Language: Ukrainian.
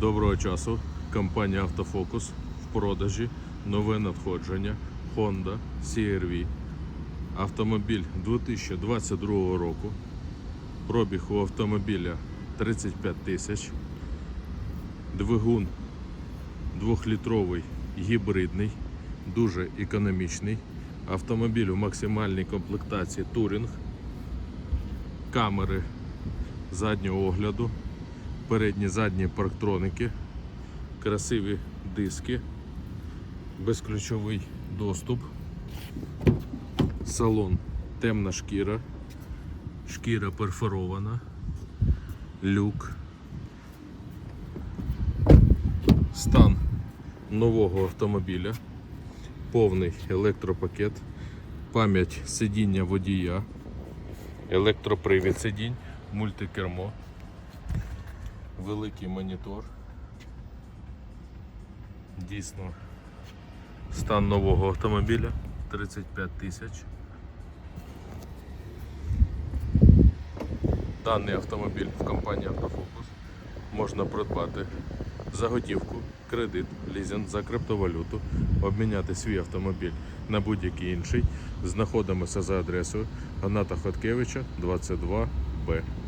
Доброго часу. Компанія Автофокус в продажі. Нове надходження Honda CR-V. Автомобіль 2022 року. Пробіг у автомобіля 35 тисяч. Двигун 2-літровий гібридний, дуже економічний. Автомобіль у максимальній комплектації Touring. Камери заднього огляду, передні задні парктроники, красиві диски, безключовий доступ, салон темна шкіра, шкіра перфорована, люк, стан нового автомобіля, повний електропакет, пам'ять сидіння водія, електропривід сидінь, мультикермо, великий монітор. Дійсно, стан нового автомобіля 35 тисяч. Даний автомобіль в компанії Автофокус можна придбати за готівку, кредит, лізинг за криптовалюту, обміняти свій автомобіль на будь-який інший. Знаходимося за адресою Гната Хоткевича 22Б.